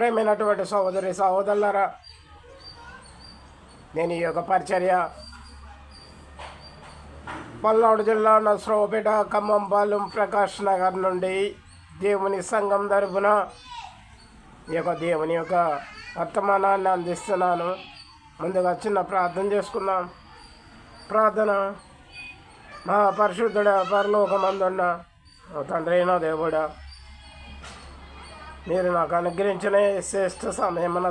ప్రేమైనటువంటి సహోదరి సహోదరులరా నేను ఈ యొక్క పరిచర్య పల్నాడు జిల్లా నసరావుపేట ఖమ్మంపాలెం ప్రకాష్ నగర్ నుండి దేవుని సంఘం తరఫున ఈ యొక్క దేవుని యొక్క వర్తమానాన్ని అందిస్తున్నాను. ముందుగా చిన్న ప్రార్థన చేసుకుందాం. ప్రార్థన. మా పరిశుద్ధుడ పరలోకమందున్న ఓ తండ్రి అయినా దేవుడా మీరు నాకు అనుగ్రహించిన ఈ శ్రేష్ఠ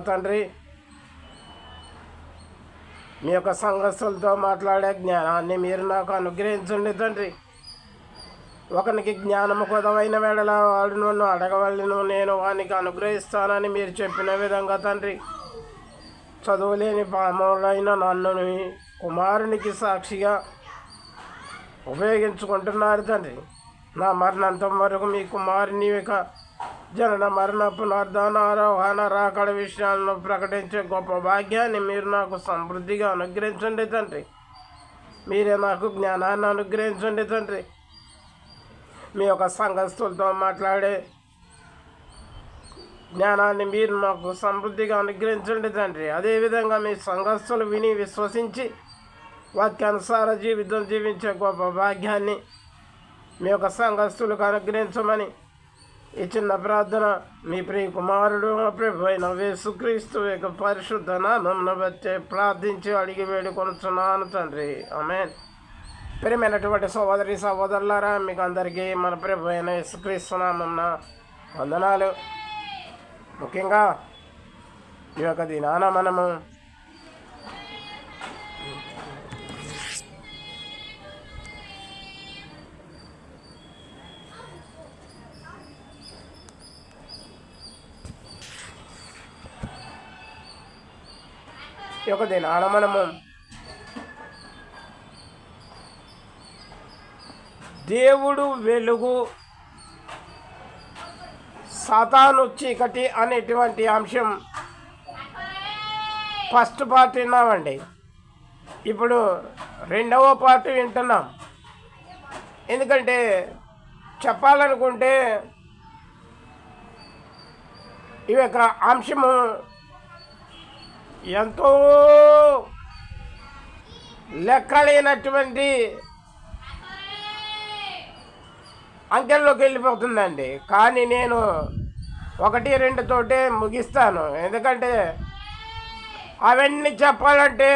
తండ్రి మీ యొక్క సంఘస్థులతో మాట్లాడే జ్ఞానాన్ని మీరు నాకు అనుగ్రహించండి తండ్రి. ఒకనికి జ్ఞానము కొదవైన వేళల వాడు నన్ను అడగవలను నేను వానికి అనుగ్రహిస్తానని మీరు చెప్పిన విధంగా తండ్రి. చదువులేని పాములైన నన్ను కుమారునికి సాక్షిగా ఉపయోగించుకుంటున్నారు తండ్రి. నా మరణంతం వరకు మీ కుమారుని యొక్క జనన మరణ పునర్ధనారోహణ రాకడ విషయాలను ప్రకటించే గొప్ప భాగ్యాన్ని మీరు నాకు సమృద్ధిగా అనుగ్రహించండి తండ్రి. మీరే నాకు జ్ఞానాన్ని అనుగ్రహించండి తండ్రి. మీ యొక్క సంఘస్థులతో మాట్లాడే జ్ఞానాన్ని మీరు నాకు సమృద్ధిగా అనుగ్రహించండి తండ్రి. అదేవిధంగా మీ సంఘస్థులు విని విశ్వసించి వాక్యానుసార జీవితం జీవించే గొప్ప భాగ్యాన్ని మీ యొక్క సంఘస్థులకు అనుగ్రహించమని ఈ చిన్న ప్రార్థన మీ ప్రియ కుమారుడు ప్రభు అయిన వేసుక్రీస్తు యొక్క పరిశుద్ధ నామంను బట్టి ప్రార్థించి అడిగి వేడుకొనుచున్నాను తండ్రి. ఆమె ప్రియమైనటువంటి సహోదరి సహోదరులారా మీకు అందరికీ మన ప్రభు అయిన యేసుక్రీస్తు నామంన వందనాలు. ముఖ్యంగా ఈ యొక్క దినాన మనము యొక్క దినాన మనము దేవుడు వెలుగు సతాను చీకటి అనేటువంటి అంశం ఫస్ట్ పార్ట్ విన్నామండి. ఇప్పుడు రెండవ పార్ట్ వింటున్నాం. ఎందుకంటే చెప్పాలనుకుంటే ఈ యొక్క అంశము ఎంతో లెక్కలేనటువంటి అంకెల్లోకి వెళ్ళిపోతుందండి. కానీ నేను ఒకటి రెండు తోటే ముగిస్తాను. ఎందుకంటే అవన్నీ చెప్పాలంటే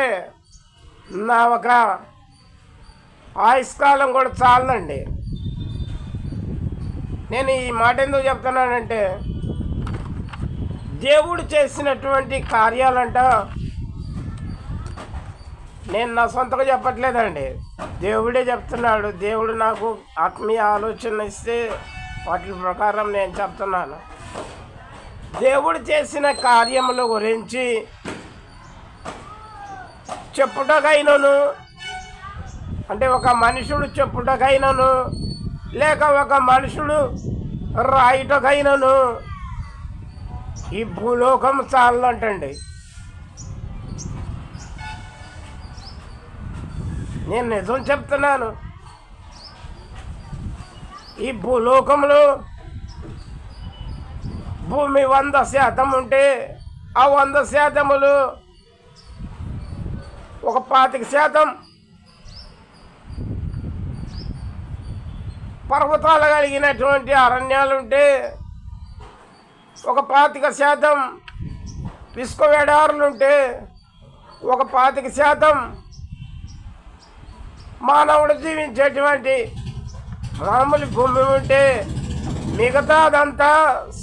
నా ఒక ఆయుష్కాలం కూడా చాలండి. నేను ఈ మాట ఎందుకు చెప్తున్నానంటే దేవుడు చేసినటువంటి కార్యాలంట. నేను నా సొంతగా చెప్పట్లేదండి. దేవుడే చెప్తున్నాడు. దేవుడు నాకు ఆత్మీయ ఆలోచన ఇస్తే వాటి ప్రకారం నేను చెప్తున్నాను. దేవుడు చేసిన కార్యముల గురించి చెప్పుటకైనను అంటే ఒక మనుషుడు చెప్పుటకైనను లేక ఒక మనుషుడు రాయుటకైనను ఈ భూలోకం చాలంటండి నేను నిజం చెప్తున్నాను. ఈ భూలోకంలో భూమి వంద శాతం ఉంటే ఆ వంద శాతములు ఒక పాతిక శాతం పర్వతాలు కలిగినటువంటి అరణ్యాలు ఉంటే ఒక పాతిక శాతం ఇసుక ఉంటే ఒక పాతిక శాతం మానవుడు జీవించేటువంటి మామూలు భూమి ఉంటే మిగతా అదంతా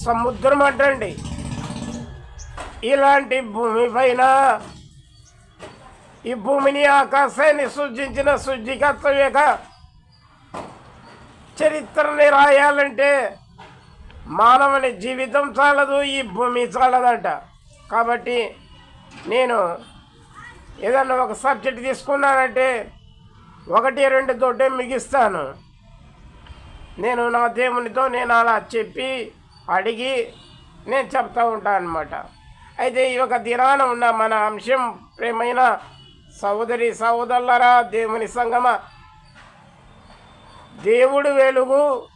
సముద్రం అంటండి. ఇలాంటి భూమి పైన ఈ భూమిని ఆకాశాన్ని సృజించిన సృష్టికర్త యొక్క చరిత్రని రాయాలంటే మానవుని జీవితం చాలదు ఈ భూమి చాలదంట. కాబట్టి నేను ఏదన్నా ఒక సబ్జెక్ట్ తీసుకున్నానంటే ఒకటి రెండు తోటే మిగిస్తాను. నేను నా దేవునితో నేను అలా చెప్పి అడిగి నేను చెప్తా ఉంటాను అనమాట అయితే ఈ యొక్క దినాన ఉన్న మన అంశం ప్రేమైన సహోదరి సహోదరులరా దేవుని సంగమ దేవుడు వెలుగు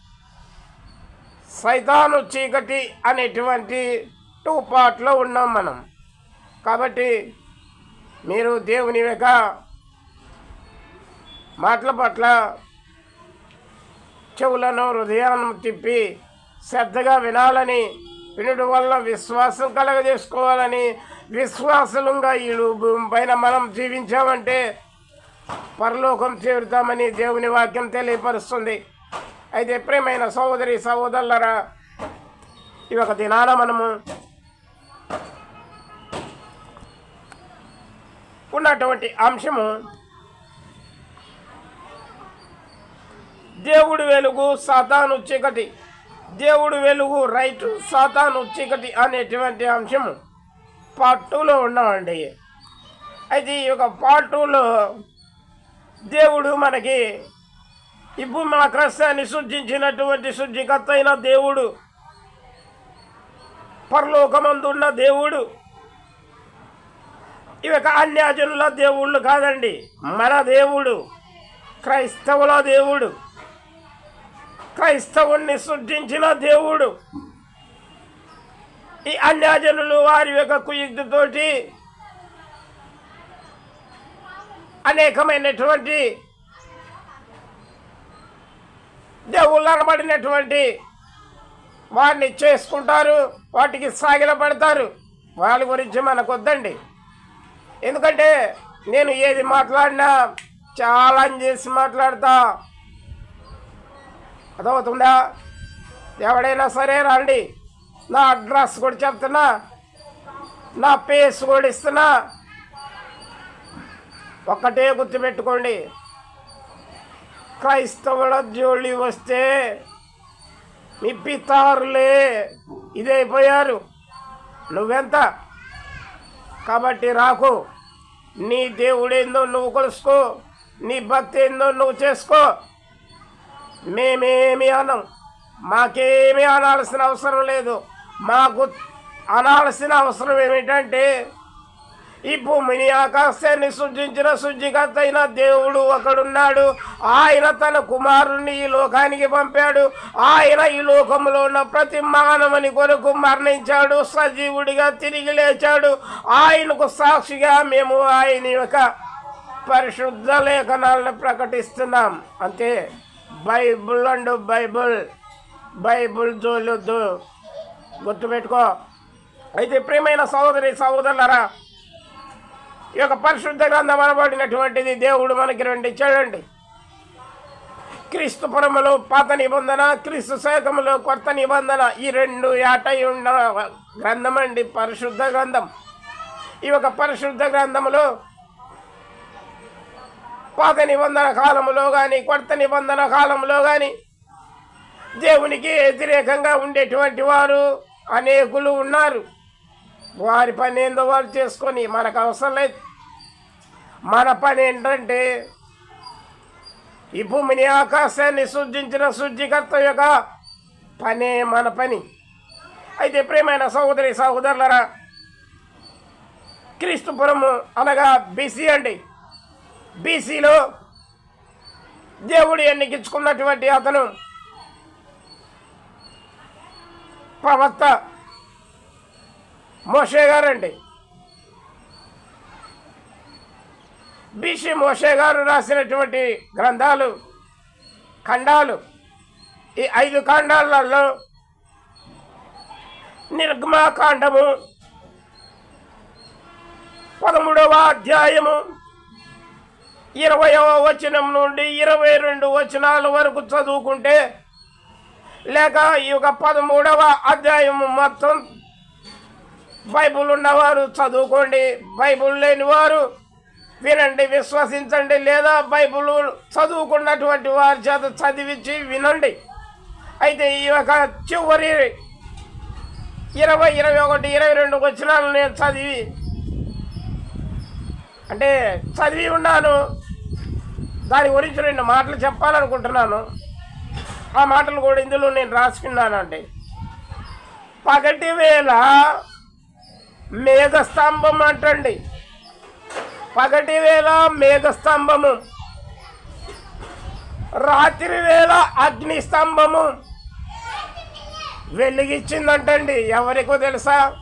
సైతాను చీకటి అనేటువంటి టూ పార్ట్లో ఉన్నాం మనం. కాబట్టి మీరు దేవుని యొక్క మాటల పట్ల చెవులను హృదయాలను తిప్పి శ్రద్ధగా వినాలని వినుడు వల్ల విశ్వాసం కలగజేసుకోవాలని విశ్వాసంగా ఈ భూమి పైన మనం జీవించామంటే పరలోకం చేరుతామని దేవుని వాక్యం తెలియపరుస్తుంది. అయితే ప్రేమైన సహోదరి సహోదరులరా ఈ ఒక దినాన మనము ఉన్నటువంటి అంశము దేవుడు వెలుగు సాతాను చీకటి. దేవుడు వెలుగు రైట్ సాతాను చీకటి అనేటువంటి అంశము పార్ట్ టూలో ఉన్నామండి. అయితే ఈ యొక్క పార్ట్ టూలో దేవుడు మనకి ఈ మా ఆకాశాన్ని సృజించినటువంటి సృష్టికర్త అయిన దేవుడు. పరలోకమందున్న దేవుడు. ఈ యొక్క అన్యాజనుల దేవుళ్ళు కాదండి మన దేవుడు క్రైస్తవుల దేవుడు. క్రైస్తవుణ్ణి సృష్టించిన దేవుడు. ఈ అన్యాజనులు వారి యొక్క కుయుక్తితోటి అనేకమైనటువంటి దేవుళ్ళనబడినటువంటి వారిని చేసుకుంటారు వాటికి సాగిల పడతారు. వాళ్ళ గురించి మనకొద్దండి. ఎందుకంటే నేను ఏది మాట్లాడినా చాలా చేసి మాట్లాడతా. అదవుతుందా? ఎవడైనా సరే రండి. నా అడ్రస్ కూడా చెప్తున్నా. నా పేస్ కూడా ఇస్తున్నా. ఒక్కటే గుర్తుపెట్టుకోండి. క్రైస్తవుల జోళి వస్తే మీ ఇదైపోయారు నువ్వెంత? కాబట్టి రాకు. నీ దేవుడేందో నువ్వు కొలుసుకో. నీ భక్తి ఏందో నువ్వు చేసుకో. మేమేమి అనం? మాకేమీ అనాల్సిన అవసరం లేదు. మాకు అనాల్సిన అవసరం ఏమిటంటే ఈ భూమిని ఆకాశాన్ని సృజించిన సృజికర్త అయిన దేవుడు ఒకడున్నాడు ఆయన తన కుమారుణ్ణి ఈ లోకానికి పంపాడు. ఆయన ఈ లోకంలో ఉన్న ప్రతి మానవుని కొరకు మరణించాడు. సజీవుడిగా తిరిగి లేచాడు. ఆయనకు సాక్షిగా మేము ఆయన యొక్క పరిశుద్ధ లేఖనాలను ప్రకటిస్తున్నాం. అంతే బైబుల్ అండ్ బైబుల్ బైబుల్ జోలొద్దు గుర్తుపెట్టుకో. అయితే ప్రియమైన సహోదరి సహోదరులరా ఈ యొక్క పరిశుద్ధ గ్రంథం అనబడినటువంటిది దేవుడు మనకి రెండు ఇచ్చాడండి. క్రీస్తు పురములో పాత నిబంధన క్రీస్తు శాఖములో కొత్త నిబంధన ఈ రెండు ఏటై ఉన్న గ్రంథం అండి పరిశుద్ధ గ్రంథం. ఈ యొక్క పరిశుద్ధ గ్రంథములో పాత నిబంధన కాలంలో కానీ కొత్త నిబంధన కాలంలో కానీ దేవునికి వ్యతిరేకంగా ఉండేటువంటి వారు అనేకులు ఉన్నారు. వారి పని ఏందో వాళ్ళు చేసుకొని మనకు అవసరం లేదు. మన పని ఏంటంటే ఈ భూమిని ఆకాశాన్ని సృజించిన సృష్టికర్త యొక్క పనే మన పని. అయితే ప్రేమైన సహోదరి సహోదరులరా క్రీస్తుపురము అనగా బీసీ అండి. బీసీలో దేవుడు ఎన్నికించుకున్నటువంటి అతను? ప్రవక్త మోషే గారండి. బీసీ మోషే గారు రాసినటువంటి గ్రంథాలు ఖండాలు ఈ ఐదు ఖండాలలో నిర్గమాకాండము పదమూడవ అధ్యాయము ఇరవయవ వచనం నుండి ఇరవై రెండు వచనాల వరకు చదువుకుంటే లేక ఈ యొక్క పదమూడవ అధ్యాయము మొత్తం బైబుల్ ఉన్నవారు చదువుకోండి. బైబుల్ లేని వారు వినండి విశ్వసించండి లేదా బైబుల్ చదువుకున్నటువంటి వారి చేత చదివించి వినండి. అయితే ఈ యొక్క చివరి ఇరవై ఇరవై ఒకటి ఇరవై రెండు వచ్చినాలు నేను చదివి. అంటే చదివి ఉన్నాను. దాని గురించి రెండు మాటలు చెప్పాలనుకుంటున్నాను. ఆ మాటలు కూడా ఇందులో నేను రాసుకున్నానండి. పగటి వేళ మేఘస్తంభం అంటండి. పగటి వేళ మేఘస్తంభము. రాత్రి వేళ అగ్ని స్తంభము. వెలిగిచ్చిందంటండి ఎవరికో తెలుసా?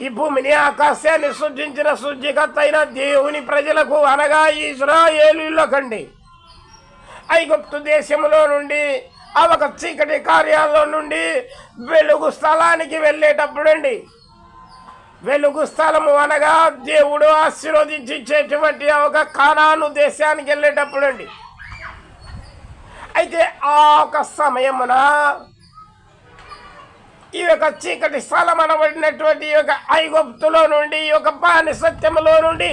ఈ భూమిని ఆకాశాన్ని సృజించిన సృష్టికర్త అయిన దేవుని ప్రజలకు అనగా ఇజ్రాయేలులకండి. ఐగుప్తు దేశంలో నుండి ఆ ఒక చీకటి కార్యాల్లో నుండి వెలుగు స్థలానికి వెళ్ళేటప్పుడండి వెలుగు స్థలము అనగా దేవుడు ఆశీర్వదించేటువంటి ఒక కానాను దేశానికి వెళ్ళేటప్పుడు అండి. అయితే ఆ ఒక సమయమున ఈ యొక్క చీకటి స్థలం అనబడినటువంటి ఈ యొక్క ఐగుప్తులో నుండి ఈ యొక్క బానిసత్యములో నుండి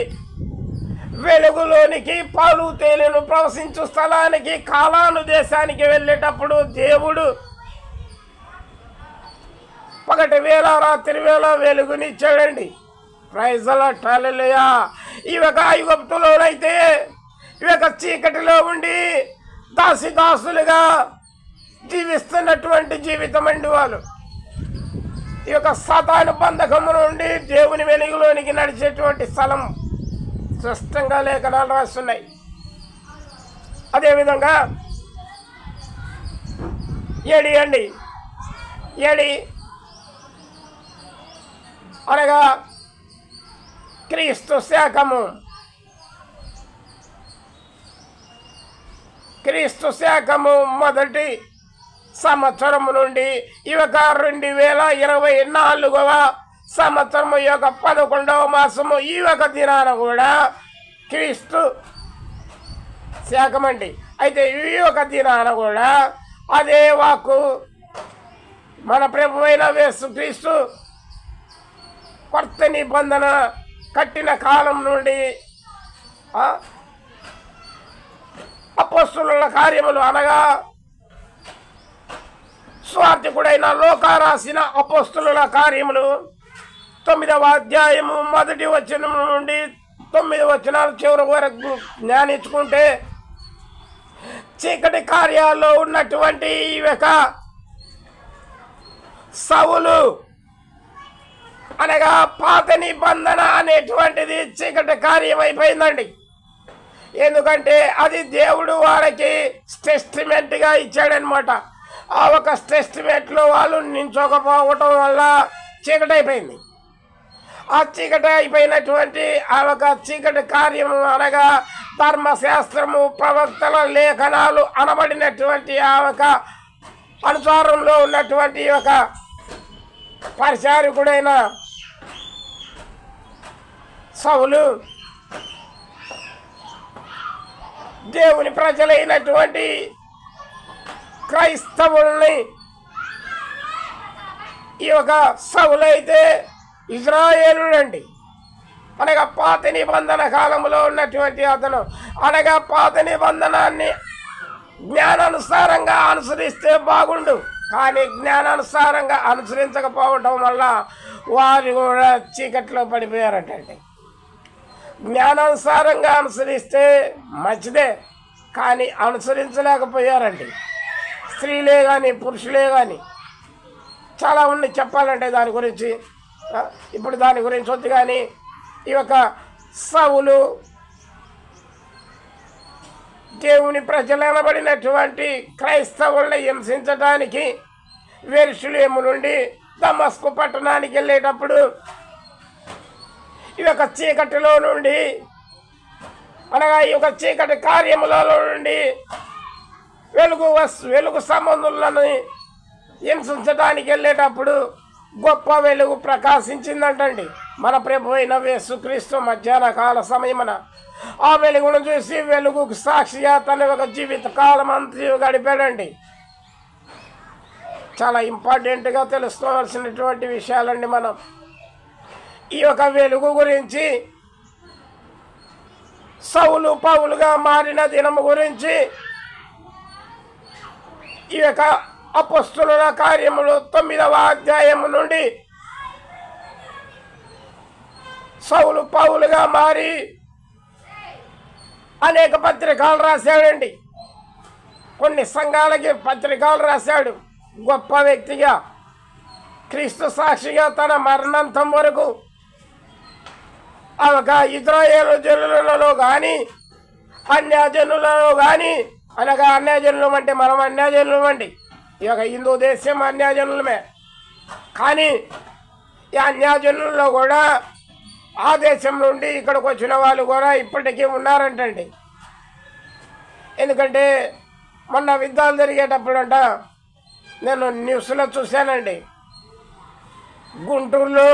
వెలుగులోనికి పాలు తేలిను ప్రవశించు స్థలానికి కాలాను దేశానికి వెళ్ళేటప్పుడు దేవుడు పగటి వేళ రాత్రి వేళ వెలుగునిచ్చాడండి. ప్రైజల టాలెలయా ఈ యొక్క ఐగుప్తులోనైతే ఈ యొక్క చీకటిలో ఉండి దాసి దాసులుగా జీవిస్తున్నటువంటి జీవితం అండి వాళ్ళు. ఈ యొక్క సతాను బంధకము నుండి దేవుని వెలుగులోనికి నడిచేటువంటి స్థలం స్పష్టంగా లేఖనాలు రాస్తున్నాయి. అదేవిధంగా ఏడి అండి? ఏడి అనగా క్రీస్తు శాఖము. క్రీస్తు శాఖము మొదటి సంవత్సరము నుండి ఈ యొక్క రెండు వేల ఇరవై నాలుగవ సంవత్సరము యొక్క పదకొండవ మాసము ఈ యొక్క దినాన కూడా క్రీస్తు శాఖమండి. అయితే ఈ యొక్క దినాన కూడా అదే వాకు మన ప్రభు అయిన వేసు క్రీస్తు కొత్త నిబంధన కట్టిన కాలం నుండి ఆ, కార్యములు అనగా స్వార్థికుడైన లోక రాసిన అపోస్తుల కార్యములు తొమ్మిదవ అధ్యాయము మొదటి వచనం నుండి తొమ్మిది వచనాలు చివరి వరకు జ్ఞానించుకుంటే చీకటి కార్యాల్లో ఉన్నటువంటి ఈ యొక్క సవులు అనగా పాత నిబంధన అనేటువంటిది చీకటి కార్యమైపోయిందండి. ఎందుకంటే అది దేవుడు వారికి స్టెస్టిమెంట్గా ఇచ్చాడనమాట ఆ ఒక స్టెస్టిమెంట్లో వాళ్ళు నించోకపోవటం వల్ల చీకటి అయిపోయింది ఆ చీకటి అయిపోయినటువంటి ఆ ఒక చీకటి కార్యము అనగా ధర్మశాస్త్రము ప్రవక్తల లేఖనాలు అనబడినటువంటి ఆ ఒక అనుసారంలో ఉన్నటువంటి ఒక పరిచారకుడైన సౌలు దేవుని ప్రజలైనటువంటి క్రైస్తవుల్ని ఈ యొక్క సౌలైతే ఇజ్రాయేలుడండి అనగా పాత నిబంధన కాలంలో ఉన్నటువంటి అతను అనగా పాత నిబంధనాన్ని జ్ఞానానుసారంగా అనుసరిస్తే బాగుండు. కానీ జ్ఞానానుసారంగా అనుసరించకపోవటం వల్ల వారు కూడా చీకట్లో పడిపోయారటండి. జ్ఞానానుసారంగా అనుసరిస్తే మంచిదే కానీ అనుసరించలేకపోయారండి. స్త్రీలే కానీ పురుషులే కానీ చాలా ఉన్నాయి చెప్పాలంటే దాని గురించి. ఇప్పుడు దాని గురించి వద్దు కానీ ఈ యొక్క సవులు దేవుని ప్రజలనబడినటువంటి క్రైస్తవుల్ని హింసించడానికి వేరుషులేము నుండి దమస్కు పట్టణానికి వెళ్ళేటప్పుడు ఈ యొక్క చీకటిలో నుండి అనగా ఈ యొక్క చీకటి కార్యములలో నుండి వెలుగు వెలుగు సంబంధులను హింసించడానికి వెళ్ళేటప్పుడు గొప్ప వెలుగు ప్రకాశించిందంటండి. మన ప్రభు అయిన వేసుక్రీస్తు మధ్యాహ్న కాల సమయమున ఆ వెలుగును చూసి వెలుగుకు సాక్షిగా తన ఒక జీవిత కాలం అంతా గడిపాడండి. చాలా ఇంపార్టెంట్గా తెలుసుకోవాల్సినటువంటి విషయాలండి మనం. ఈ యొక్క వెలుగు గురించి సౌలు పౌలుగా మారిన దినము గురించి ఈ యొక్క అపస్తుల కార్యములు తొమ్మిదవ అధ్యాయము నుండి సౌలు పౌలుగా మారి అనేక పత్రికలు రాశాడండి. కొన్ని సంఘాలకి పత్రికలు రాశాడు. గొప్ప వ్యక్తిగా క్రీస్తు సాక్షిగా తన మరణంతం వరకు ఇజ్రాయేల్ జనులలో కానీ అన్యాజనులలో కానీ అనగా అన్యజనులం అంటే మనం అన్యజనులం అండి ఈ యొక్క హిందూ దేశం అన్యాజనులమే. కానీ ఈ అన్యాజనుల్లో కూడా ఆ దేశం నుండి ఇక్కడికి వచ్చిన వాళ్ళు కూడా ఇప్పటికీ ఉన్నారంటండి. ఎందుకంటే మొన్న యుద్ధాలు జరిగేటప్పుడంట నేను న్యూస్లో చూశానండి. గుంటూరులో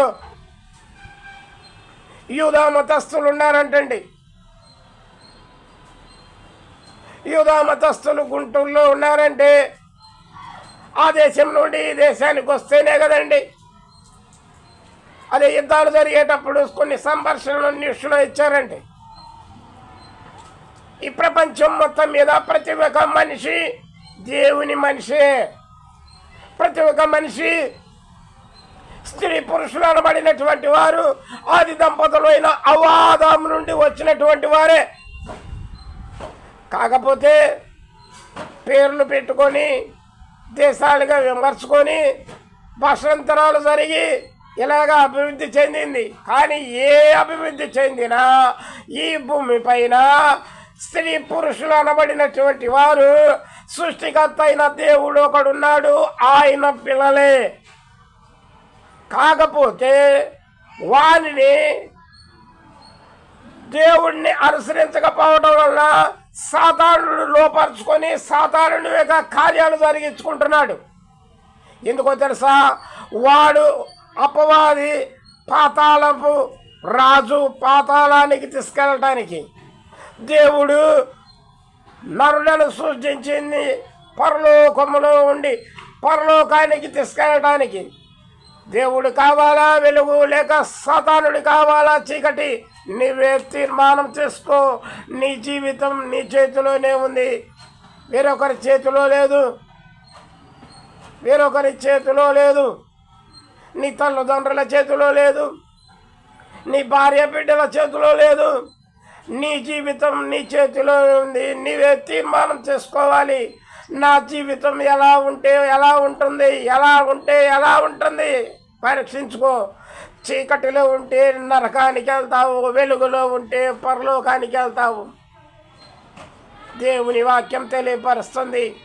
యూదా మతస్థులు ఉన్నారంటండి యూదా మతస్థులు గుంటూరులో ఉన్నారంటే ఆ దేశం నుండి ఈ దేశానికి వస్తేనే కదండి. అదే యుద్ధాలు జరిగేటప్పుడు కొన్ని సంభాషణలు న్యూస్లో ఇచ్చారండి ఈ ప్రపంచం మొత్తం మీద ప్రతి ఒక్క మనిషి దేవుని మనిషే. ప్రతి ఒక్క మనిషి స్త్రీ పురుషులు అనబడినటువంటి వారు ఆది దంపతులైన అవాదం నుండి వచ్చినటువంటి వారే. కాకపోతే పేర్లు పెట్టుకొని దేశాలుగా విమర్చుకొని భాషాంతరాలు జరిగి ఇలాగ అభివృద్ధి చెందింది. కానీ ఏ అభివృద్ధి చెందినా ఈ భూమి పైన స్త్రీ పురుషులు అనబడినటువంటి వారు సృష్టికర్త అయిన దేవుడు ఒకడున్నాడు ఆయన పిల్లలే. కాకపోతే వారిని దేవుణ్ణి అనుసరించకపోవడం వల్ల సాధారణుడు లోపరుచుకొని సాధారణ యొక్క కార్యాలు జరిగించుకుంటున్నాడు. ఎందుకో తెలుసా? వాడు అపవాది పాతాళపు రాజు పాతాళానికి తీసుకెళ్ళటానికి. దేవుడు నరులను సృష్టించింది పరలోకములో ఉండి పరలోకానికి తీసుకెళ్ళటానికి. దేవుడు కావాలా వెలుగు లేక సాతానుడు కావాలా చీకటి? నీవే తీర్మానం చేసుకో. నీ జీవితం నీ చేతిలోనే ఉంది. వేరొకరి చేతిలో లేదు. వేరొకరి చేతిలో లేదు. నీ తల్లిదండ్రుల చేతిలో లేదు. నీ భార్య బిడ్డల చేతిలో లేదు. నీ జీవితం నీ చేతిలో ఉంది. నీవే తీర్మానం చేసుకోవాలి. నా జీవితం ఎలా ఉంటే ఎలా ఉంటుంది? ఎలా ఉంటే ఎలా ఉంటుంది? పరీక్షించుకో. చీకటిలో ఉంటే నరకానికి వెళ్తావు వెలుగులో ఉంటే పరలోకానికి వెళ్తావు. దేవుని వాక్యం తెలియపరుస్తుంది.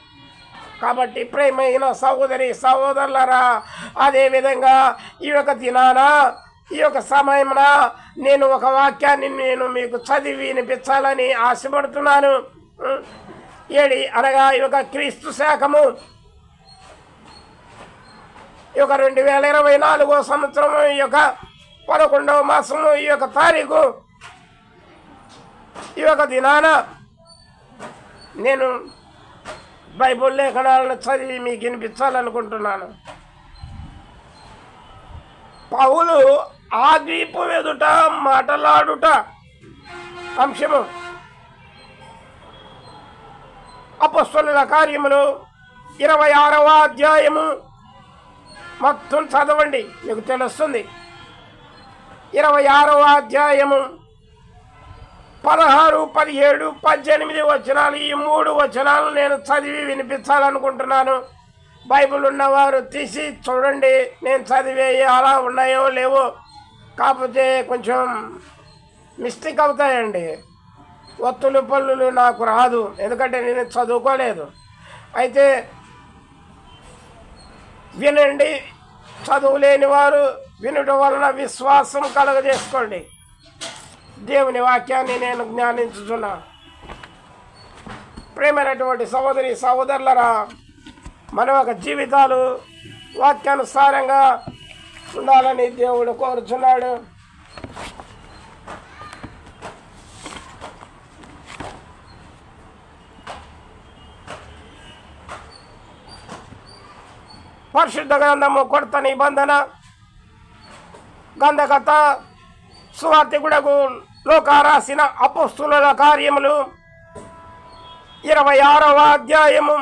కాబట్టి ప్రేమైన సహోదరి సహోదరులరా అదేవిధంగా ఈ యొక్క దినాన ఈ యొక్క సమయమున నేను ఒక వాక్యాన్ని నేను మీకు చదివి వినిపించాలని ఆశపడుతున్నాను. ఏడి అనగా ఈ యొక్క క్రీస్తు శాఖము ఈ యొక్క రెండు వేల ఇరవై నాలుగో సంవత్సరము ఈ యొక్క పదకొండవ మాసము ఈ యొక్క తారీఖు. ఈ యొక్క దినాన నేను బైబుల్ లేఖనాలను చదివి మీకు వినిపించాలనుకుంటున్నాను. పౌలు ఆ ద్వీపు ఎదుట మాటలాడుట అంశము. అపస్తుల కార్యములు ఇరవై ఆరవ అధ్యాయము మొత్తం చదవండి మీకు తెలుస్తుంది. ఇరవై ఆరవ అధ్యాయము పదహారు పదిహేడు పద్దెనిమిది వచనాలు ఈ మూడు వచనాలు నేను చదివి వినిపించాలనుకుంటున్నాను. బైబిల్ ఉన్నవారు తీసి చూడండి నేను చదివే అలా ఉన్నాయో లేవో. కాకపోతే కొంచెం మిస్టేక్ అవుతాయండి. ఒత్తులు పల్లులు నాకు రాదు ఎందుకంటే నేను చదువుకోలేదు. అయితే వినండి. చదువు లేని వారు వినటం వలన విశ్వాసం కలగజేసుకోండి. దేవుని వాక్యాన్ని నేను జ్ఞానించుతున్నా ప్రేమైనటువంటి సహోదరి సహోదరులరా మన యొక్క జీవితాలు వాక్యానుసారంగా ఉండాలని దేవుడు కోరుచున్నాడు. పరిశుద్ధ గ్రంథము కొడత నిబంధన. గంధకథ సువార్తికుడకు లోక రాసిన అపస్తుల కార్యములు. ఇరవై ఆరవ అధ్యాయము.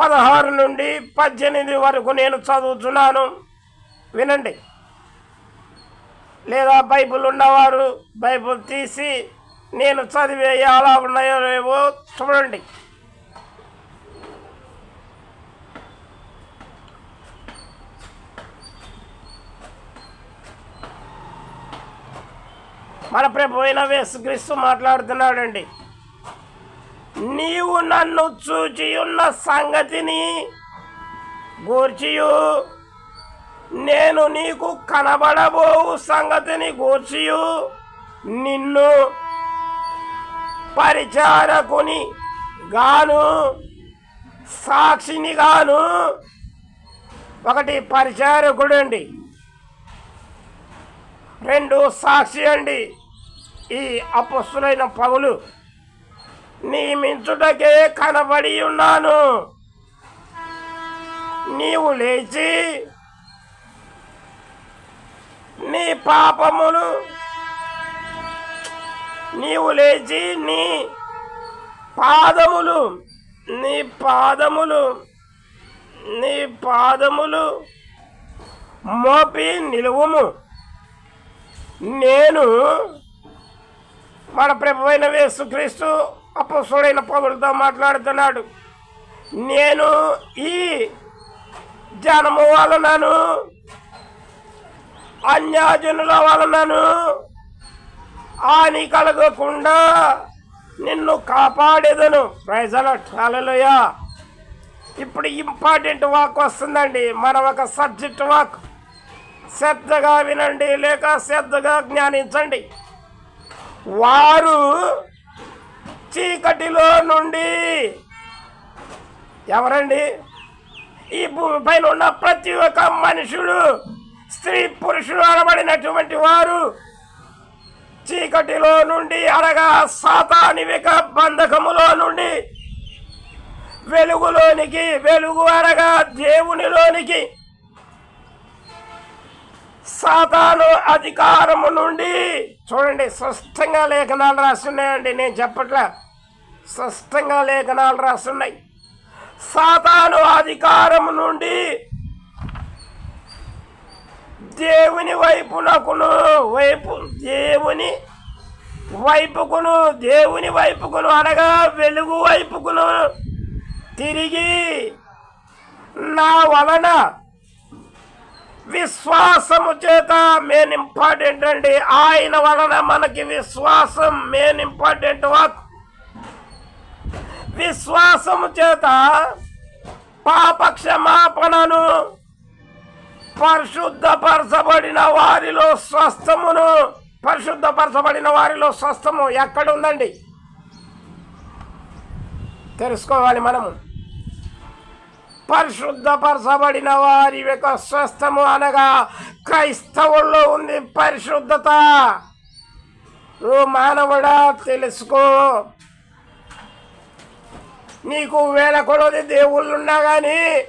పదహారు నుండి పద్దెనిమిది వరకు నేను చదువుతున్నాను. వినండి. లేదా బైబుల్ ఉన్నవారు బైబిల్ తీసి నేను చదివే ఎలా ఉన్నాయో లేవో చూడండి. మన ప్రభు అయిన మాట్లాడుతున్నాడండి. నీవు నన్ను చూచి ఉన్న సంగతిని గూర్చియు. నేను నీకు కనబడబోవు సంగతిని గూర్చియు. నిన్ను పరిచారకుని గాను సాక్షిని గాను ఒకటి పరిచారకుడు అండి రెండు సాక్షి అండి. ఈ అపస్సులైన పగులు నియమించుటకే కనబడి ఉన్నాను. నీవు లేచి నీ పాపములు నీవు లేచి నీ పాదములు నీ పాదములు నీ పాదములు మోపి నిలువుము. నేను మన ప్రభు అయిన యేసుక్రీస్తు అపసుడైన పౌరులతో మాట్లాడుతున్నాడు. నేను ఈ జనము వలనను అన్యాజనుల వలనను హాని కలగకుండా నిన్ను కాపాడేదను. ప్రజల హాలలోయా ఇప్పుడు ఇంపార్టెంట్ వాక్ వస్తుందండి. మన ఒక సబ్జెక్ట్ వాక్. శ్రద్ధగా వినండి లేక శ్రద్ధగా జ్ఞానించండి. వారు చీకటిలో నుండి ఎవరండి? ఈ భూమి పైన ఉన్న ప్రతి ఒక్క మనుషుడు స్త్రీ పురుషుడు అనబడినటువంటి వారు చీకటిలో నుండి అనగా సాతానివిక బంధకములో నుండి వెలుగులోనికి వెలుగు అనగా దేవునిలోనికి సాతాను అధికారము నుండి చూడండి స్పష్టంగా లేఖనాలు రాస్తున్నాయండి. నేను చెప్పట్లా స్పష్టంగా లేఖనాలు రాస్తున్నాయి. సాతాను అధికారము నుండి దేవుని వైపునకును వైపు దేవుని వైపుకును దేవుని వైపుకును అనగా వెలుగు వైపుకును తిరిగి నా వలన విశ్వాసము చేత మెయిన్ ఇంపార్టెంట్ అండి ఆయన వలన మనకి విశ్వాసం మెయిన్ ఇంపార్టెంట్ వాక్. విశ్వాసము చేత పాప క్షమాపణను పరిశుద్ధపరచబడిన వారిలో స్వస్థమును పరిశుద్ధపరచబడిన వారిలో స్వస్థము ఎక్కడుందండి? తెలుసుకోవాలి మనము. పరిశుద్ధపరచబడిన వారి యొక్క స్వస్థము అనగా క్రైస్తవుల్లో ఉంది పరిశుద్ధత. నువ్వు మానవుడా తెలుసుకో. నీకు వేల కొలది దేవుళ్ళు ఉన్నా కానీ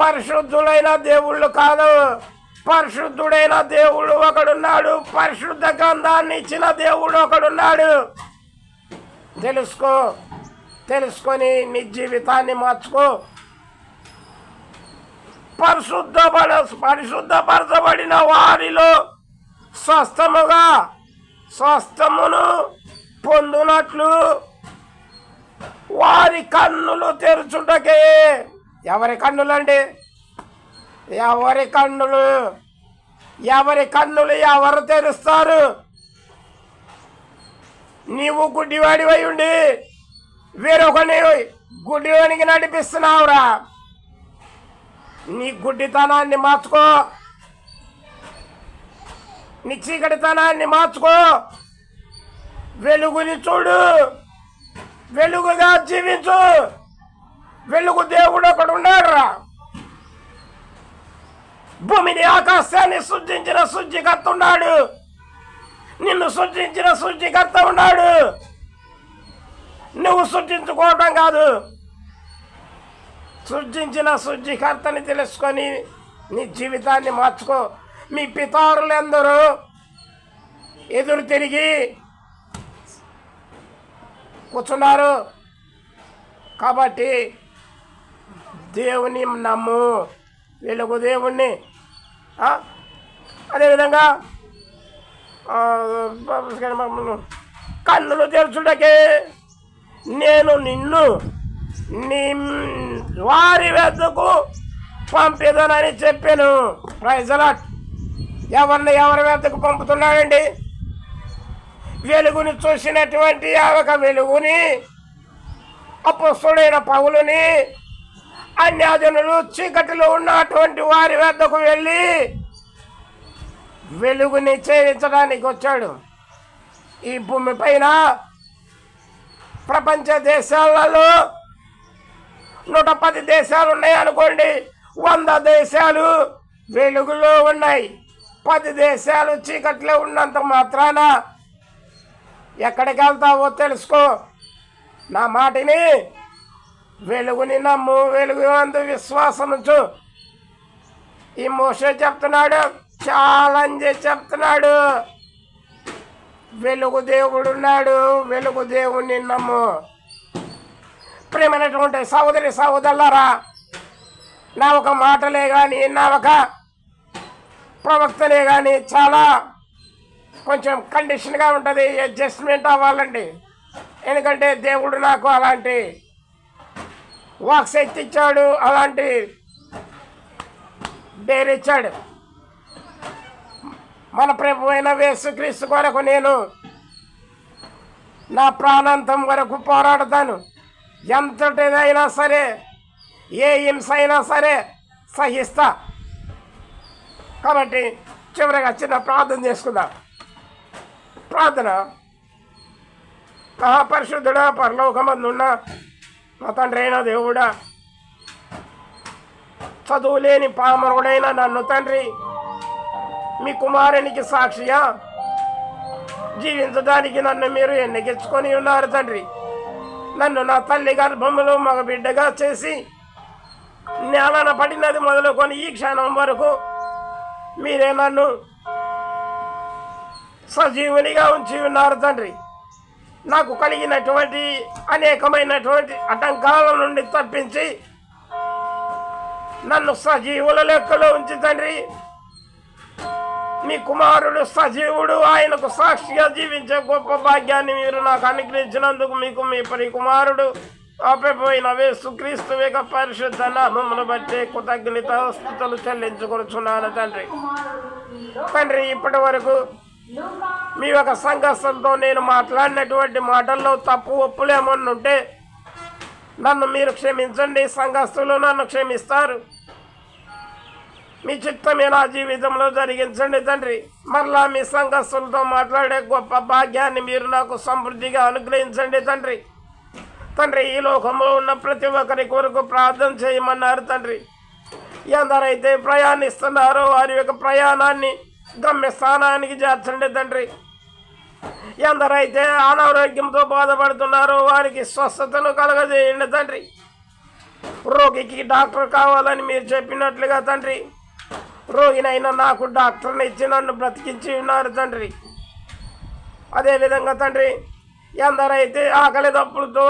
పరిశుద్ధుడైన దేవుళ్ళు కాదు. పరిశుద్ధుడైన దేవుడు ఒకడున్నాడు. పరిశుద్ధ గ్రంథాన్ని ఇచ్చిన దేవుడు ఒకడున్నాడు. తెలుసుకో. తెలుసుకొని నీ జీవితాన్ని మార్చుకో. పరిశుద్ధపడ పరిశుద్ధపరచబడిన వారిలో స్వస్థముగా స్వస్థమును పొందునట్లు వారి కన్నులు తెరుచుటకే. ఎవరి కన్నులండి? ఎవరి కన్నులు? ఎవరి కన్నులు ఎవరు తెరుస్తారు? నీవు గుడ్డివాడివై ఉండి వేరొకని గుడ్డివానికి నడిపిస్తున్నావురా. నీ గుడ్డితనాన్ని మార్చుకో. నీ చీకటితనాన్ని మార్చుకో. వెలుగుని చూడు. వెలుగుగా జీవించు. వెలుగు దేవుడు ఒకడు ఉన్నాడురా. భూమిని ఆకాశాన్ని సృజించిన సృష్టికర్త ఉన్నాడు. నిన్ను సృష్టించిన సృష్టికర్త ఉన్నాడు. నువ్వు సృష్టించుకోవటం కాదు. సృష్టించిన సృష్టికర్తని తెలుసుకొని నీ జీవితాన్ని మార్చుకో. మీ పితారులందరూ ఎదురు తిరిగి కూర్చున్నారు. కాబట్టి దేవుని నమ్ము. వెలుగు దేవుణ్ణి. అదేవిధంగా కన్నులు తెరచుటకే నేను నిన్ను వారి వద్దకు పంపిదనని చెప్పాను. ప్రైజలాట్ ఎవరిని ఎవరి వద్దకు పంపుతున్నాడండి? వెలుగుని చూసినటువంటి ఆ ఒక వెలుగుని అపస్తుడైన పౌలుని అన్యాజనులు చీకటిలో ఉన్నటువంటి వారి వద్దకు వెళ్ళి వెలుగుని చేయించడానికి వచ్చాడు. ఈ భూమి పైన ప్రపంచ దేశాలలో నూట పది దేశాలు ఉన్నాయనుకోండి వంద దేశాలు వెలుగులో ఉన్నాయి. పది దేశాలు చీకట్లో ఉన్నంత మాత్రాన ఎక్కడికి వెళ్తావో తెలుసుకో. నా మాటిని వెలుగుని నమ్ము వెలుగు అందు విశ్వాసం ఉంచు. ఈ మోసే చెప్తున్నాడు ఛాలెంజ్ చెప్తున్నాడు. వెలుగు దేవుడు ఉన్నాడు వెలుగు దేవుణ్ణి నమ్ము. ప్రేమైనటువంటి సహోదరి సహోదరులారా నా ఒక మాటలే కానీ నా ఒక ప్రవక్తలే కానీ చాలా కొంచెం కండిషన్గా ఉంటుంది అడ్జస్ట్మెంట్ అవ్వాలండి. ఎందుకంటే దేవుడు నాకు అలాంటి వాక్ శక్తి ఇచ్చాడు అలాంటి డేర్ ఇచ్చాడు. మన ప్రభు అయిన వేసుక్రీస్తు కొరకు నేను నా ప్రాణాంతం వరకు పోరాడతాను. ఎంతటిదైనా సరే ఏ హింస అయినా సరే సహిస్తా. కాబట్టి చివరిగా చిన్న ప్రార్థన చేసుకుందాం. ప్రార్థన. మహాపరిశుద్ధుడా పరలోకమందున్న నా తండ్రి అయిన దేవుడా చదువులేని పామరుడైన నన్ను తండ్రి మీ కుమారునికి సాక్షిగా జీవించడానికి నన్ను మీరు ఎన్నికించుకొని ఉన్నారు తండ్రి. నన్ను నా తల్లి గర్భంలో మగ బిడ్డగా చేసి నేలన పడినది మొదలుకొని ఈ క్షణం వరకు మీరే నన్ను సజీవునిగా ఉంచి ఉన్నారు తండ్రి. నాకు కలిగినటువంటి అనేకమైనటువంటి అటంకాల నుండి తప్పించి నన్ను సజీవుల లెక్కలో ఉంచి తండ్రి మీ కుమారుడు సజీవుడు ఆయనకు సాక్షిగా జీవించే గొప్ప భాగ్యాన్ని మీరు నాకు అనుగ్రహించినందుకు మీకు మీ పరి కుమారుడు ఆపైపోయిన వేసుక్రీస్తు యొక్క పరిశుద్ధ నామమును బట్టి కృతజ్ఞత స్థుతులు చెల్లించుకొచ్చున్నాను తండ్రి. తండ్రి ఇప్పటి వరకు మీ యొక్క సంఘస్థంతో నేను మాట్లాడినటువంటి మాటల్లో తప్పు ఒప్పులేమన్నుంటే ఉంటే నన్ను మీరు క్షమించండి సంఘస్థులు నన్ను క్షమిస్తారు. మీ చిత్తం నా జీవితంలో జరిగించండి తండ్రి. మరలా మీ సంఘస్థులతో మాట్లాడే గొప్ప భాగ్యాన్ని మీరు నాకు సమృద్ధిగా అనుగ్రహించండి తండ్రి. తండ్రి ఈ లోకంలో ఉన్న ప్రతి ఒక్కరి కొరకు ప్రార్థన చేయమన్నారు తండ్రి. ఎందరైతే ప్రయాణిస్తున్నారో వారి యొక్క ప్రయాణాన్ని గమ్యస్థానానికి చేర్చండి తండ్రి. ఎందరైతే అనారోగ్యంతో బాధపడుతున్నారో వారికి స్వస్థతను కలగజేయండి తండ్రి. రోగికి డాక్టర్ కావాలని మీరు చెప్పినట్లుగా తండ్రి రోగినైనా నాకు డాక్టర్ని ఇచ్చి నన్ను బ్రతికించి ఉన్నారు తండ్రి. అదేవిధంగా తండ్రి ఎందరైతే ఆకలి దప్పులతో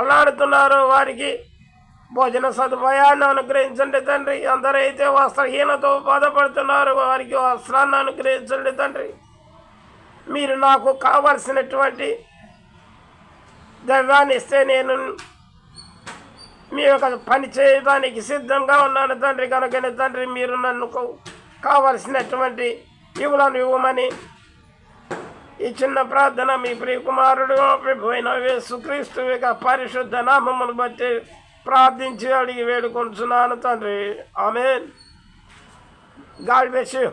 అల్లాడుతున్నారో వారికి భోజన సదుపాయాన్ని అనుగ్రహించండి తండ్రి. ఎందరైతే వస్త్రహీనతో బాధపడుతున్నారో వారికి వస్త్రాన్ని అనుగ్రహించండి తండ్రి. మీరు నాకు కావలసినటువంటి ద్రవ్యాన్ని ఇస్తే నేను మీ యొక్క పని చేయడానికి సిద్ధంగా ఉన్నాను తండ్రి. కనుకనే తండ్రి మీరు నన్ను కావలసినటువంటి ఇవులను ఇవ్వమని ఈ చిన్న ప్రార్థన మీ ప్రియకుమారుడు కుమారుడు ప్రభు యొక్క పరిశుద్ధ నామమును బట్టి ప్రార్థించి అడిగి వేడుకుంటున్నాను తండ్రి. ఆమె గాడ్ బెస్ యూ